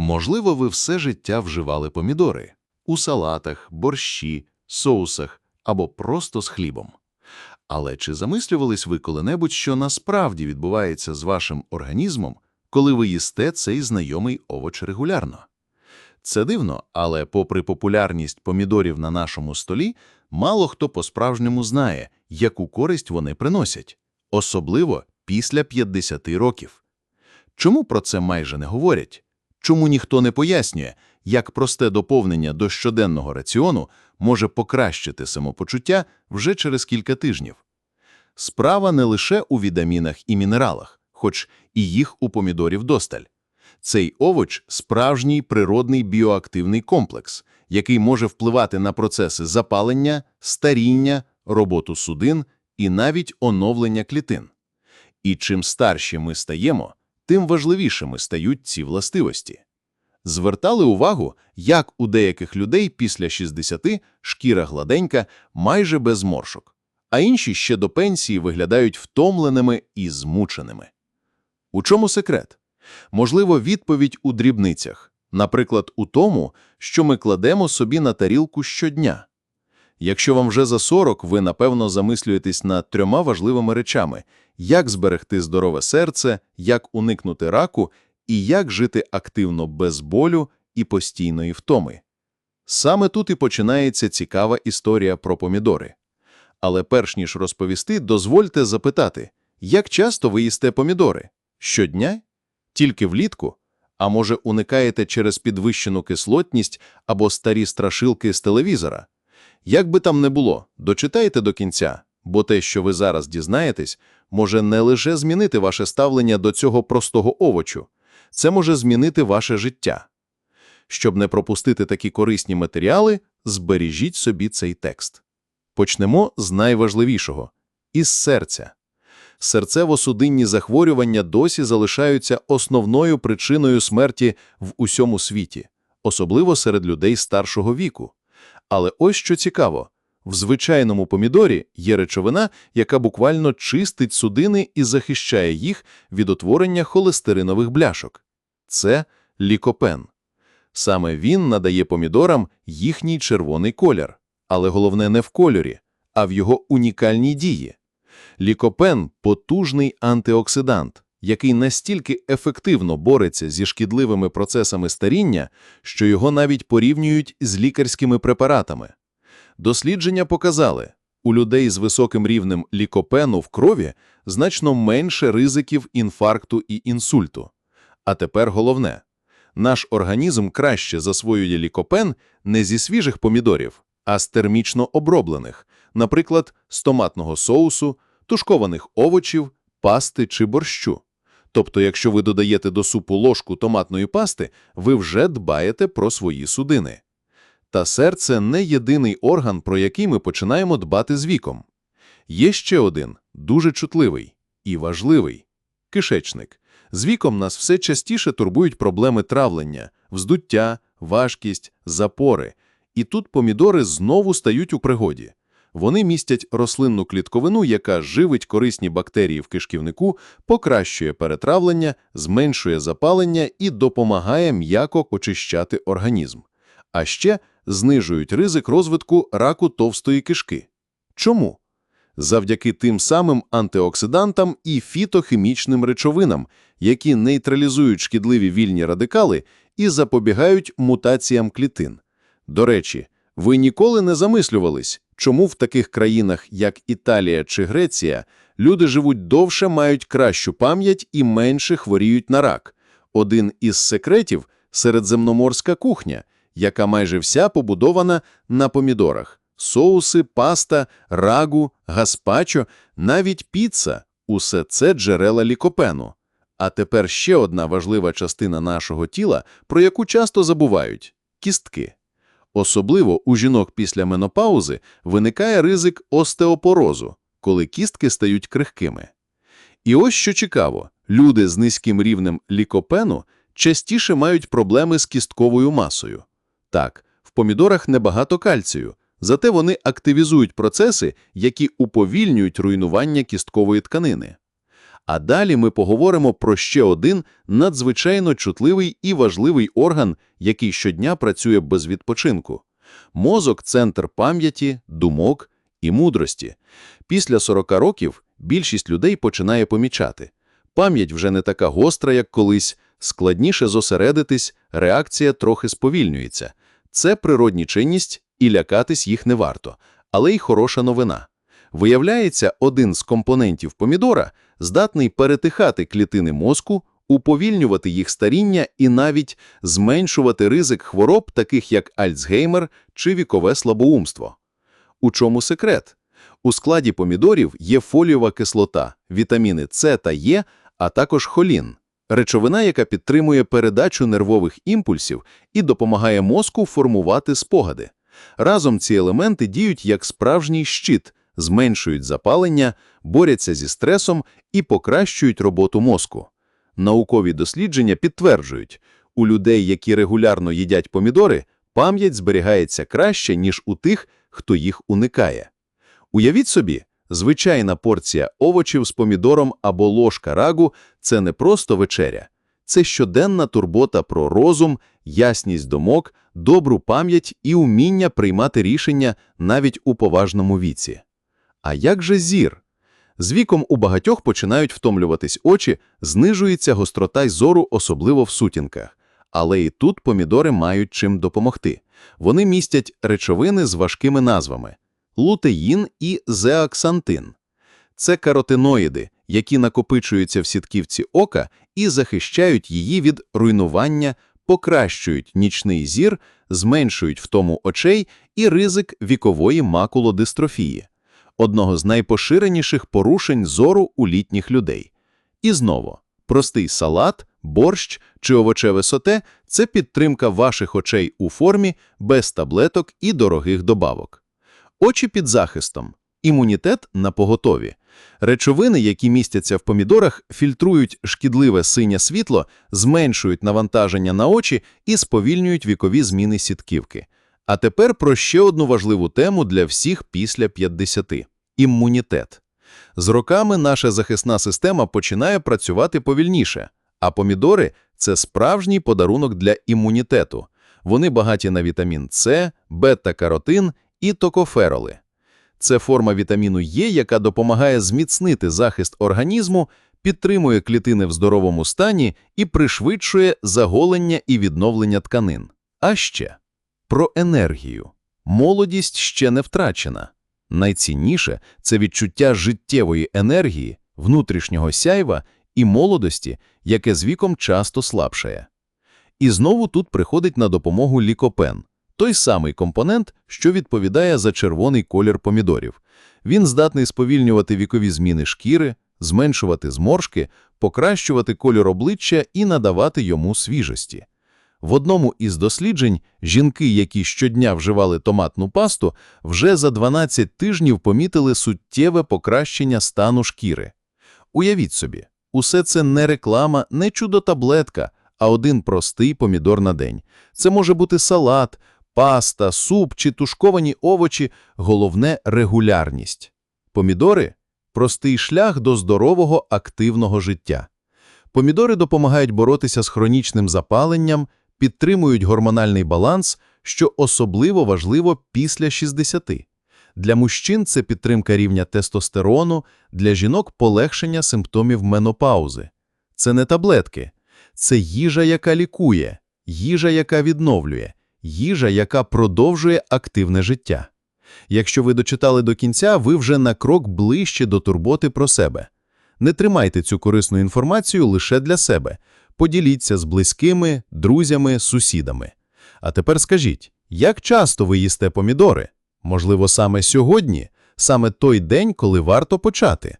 Можливо, ви все життя вживали помідори у салатах, борщі, соусах або просто з хлібом. Але чи замислювались ви коли-небудь, що насправді відбувається з вашим організмом, коли ви їсте цей знайомий овоч регулярно? Це дивно, але попри популярність помідорів на нашому столі, мало хто по-справжньому знає, яку користь вони приносять, особливо після 50 років. Чому про це майже не говорять? Чому ніхто не пояснює, як просте доповнення до щоденного раціону може покращити самопочуття вже через кілька тижнів? Справа не лише у вітамінах і мінералах, хоч і їх у помідорів досталь. Цей овоч – справжній природний біоактивний комплекс, який може впливати на процеси запалення, старіння, роботу судин і навіть оновлення клітин. І чим старші ми стаємо, тим важливішими стають ці властивості. Звертали увагу, як у деяких людей після 60 шкіра гладенька майже без зморшок, а інші ще до пенсії виглядають втомленими і змученими. У чому секрет? Можливо, відповідь у дрібницях, наприклад, у тому, що ми кладемо собі на тарілку щодня. Якщо вам вже за 40, ви, напевно, замислюєтесь над трьома важливими речами – як зберегти здорове серце, як уникнути раку і як жити активно без болю і постійної втоми. Саме тут і починається цікава історія про помідори. Але перш ніж розповісти, дозвольте запитати, як часто ви їсте помідори? Щодня? Тільки влітку? А може, уникаєте через підвищену кислотність або старі страшилки з телевізора? Як би там не було, дочитайте до кінця, бо те, що ви зараз дізнаєтесь, може не лише змінити ваше ставлення до цього простого овочу, це може змінити ваше життя. Щоб не пропустити такі корисні матеріали, збережіть собі цей текст. Почнемо з найважливішого – із серця. Серцево-судинні захворювання досі залишаються основною причиною смерті в усьому світі, особливо серед людей старшого віку. Але ось що цікаво. В звичайному помідорі є речовина, яка буквально чистить судини і захищає їх від утворення холестеринових бляшок. Це лікопен. Саме він надає помідорам їхній червоний колір. Але головне не в кольорі, а в його унікальній дії. Лікопен – потужний антиоксидант, який настільки ефективно бореться зі шкідливими процесами старіння, що його навіть порівнюють з лікарськими препаратами. Дослідження показали, у людей з високим рівнем лікопену в крові значно менше ризиків інфаркту і інсульту. А тепер головне. Наш організм краще засвоює лікопен не зі свіжих помідорів, а з термічно оброблених, наприклад, з томатного соусу, тушкованих овочів, пасти чи борщу. Тобто, якщо ви додаєте до супу ложку томатної пасти, ви вже дбаєте про свої судини. Та серце не єдиний орган, про який ми починаємо дбати з віком. Є ще один, дуже чутливий і важливий – кишечник. З віком нас все частіше турбують проблеми травлення, вздуття, важкість, запори. І тут помідори знову стають у пригоді. Вони містять рослинну клітковину, яка живить корисні бактерії в кишківнику, покращує перетравлення, зменшує запалення і допомагає м'яко очищати організм. А ще знижують ризик розвитку раку товстої кишки. Чому? Завдяки тим самим антиоксидантам і фітохімічним речовинам, які нейтралізують шкідливі вільні радикали і запобігають мутаціям клітин. До речі, ви ніколи не замислювались, чому в таких країнах, як Італія чи Греція, люди живуть довше, мають кращу пам'ять і менше хворіють на рак. Один із секретів середземноморська кухня, яка майже вся побудована на помідорах. Соуси, паста, рагу, гаспачо, навіть піца – усе це джерела лікопену. А тепер ще одна важлива частина нашого тіла, про яку часто забувають – кістки. Особливо у жінок після менопаузи виникає ризик остеопорозу, коли кістки стають крихкими. І ось що цікаво, люди з низьким рівнем лікопену частіше мають проблеми з кістковою масою. Так, в помідорах небагато кальцію, зате вони активізують процеси, які уповільнюють руйнування кісткової тканини. А далі ми поговоримо про ще один надзвичайно чутливий і важливий орган, який щодня працює без відпочинку. Мозок – центр пам'яті, думок і мудрості. Після 40 років більшість людей починає помічати. Пам'ять вже не така гостра, як колись, складніше зосередитись, реакція трохи сповільнюється. Це природні чинність, і лякатись їх не варто. Але й хороша новина. Виявляється, один з компонентів помідора здатний перетихати клітини мозку, уповільнювати їх старіння і навіть зменшувати ризик хвороб, таких як Альцгеймер чи вікове слабоумство. У чому секрет? У складі помідорів є фолієва кислота, вітаміни С та Е, а також холін – речовина, яка підтримує передачу нервових імпульсів і допомагає мозку формувати спогади. Разом ці елементи діють як справжній щит, зменшують запалення, борються зі стресом і покращують роботу мозку. Наукові дослідження підтверджують, у людей, які регулярно їдять помідори, пам'ять зберігається краще, ніж у тих, хто їх уникає. Уявіть собі, звичайна порція овочів з помідором або ложка рагу – це не просто вечеря. Це щоденна турбота про розум, ясність думок, добру пам'ять і уміння приймати рішення навіть у поважному віці. А як же зір? З віком у багатьох починають втомлюватись очі, знижується гострота й зору, особливо в сутінках. Але і тут помідори мають чим допомогти. Вони містять речовини з важкими назвами – лутеїн і зеаксантин. Це каротиноїди, які накопичуються в сітківці ока і захищають її від руйнування, покращують нічний зір, зменшують втому очей і ризик вікової макулодистрофії – одного з найпоширеніших порушень зору у літніх людей. І знову, простий салат, борщ чи овочеве соте – це підтримка ваших очей у формі, без таблеток і дорогих добавок. Очі під захистом, імунітет на поготові. Речовини, які містяться в помідорах, фільтрують шкідливе синє світло, зменшують навантаження на очі і сповільнюють вікові зміни сітківки. А тепер про ще одну важливу тему для всіх після 50 – імунітет. З роками наша захисна система починає працювати повільніше, а помідори – це справжній подарунок для імунітету. Вони багаті на вітамін С, бета-каротин і токофероли. Це форма вітаміну Е, яка допомагає зміцнити захист організму, підтримує клітини в здоровому стані і пришвидшує заголення і відновлення тканин. А ще про енергію. Молодість ще не втрачена. Найцінніше – це відчуття життєвої енергії, внутрішнього сяйва і молодості, яке з віком часто слабшає. І знову тут приходить на допомогу лікопен – той самий компонент, що відповідає за червоний колір помідорів. Він здатний сповільнювати вікові зміни шкіри, зменшувати зморшки, покращувати кольор обличчя і надавати йому свіжості. В одному із досліджень жінки, які щодня вживали томатну пасту, вже за 12 тижнів помітили суттєве покращення стану шкіри. Уявіть собі, усе це не реклама, не чудо-таблетка, а один простий помідор на день. Це може бути салат, паста, суп чи тушковані овочі – головне – регулярність. Помідори – простий шлях до здорового активного життя. Помідори допомагають боротися з хронічним запаленням, підтримують гормональний баланс, що особливо важливо після 60. Для мужчин це підтримка рівня тестостерону, для жінок – полегшення симптомів менопаузи. Це не таблетки, це їжа, яка лікує, їжа, яка відновлює, їжа, яка продовжує активне життя. Якщо ви дочитали до кінця, ви вже на крок ближче до турботи про себе. Не тримайте цю корисну інформацію лише для себе. Поділіться з близькими, друзями, сусідами. А тепер скажіть, як часто ви їсте помідори? Можливо, саме сьогодні, саме той день, коли варто почати?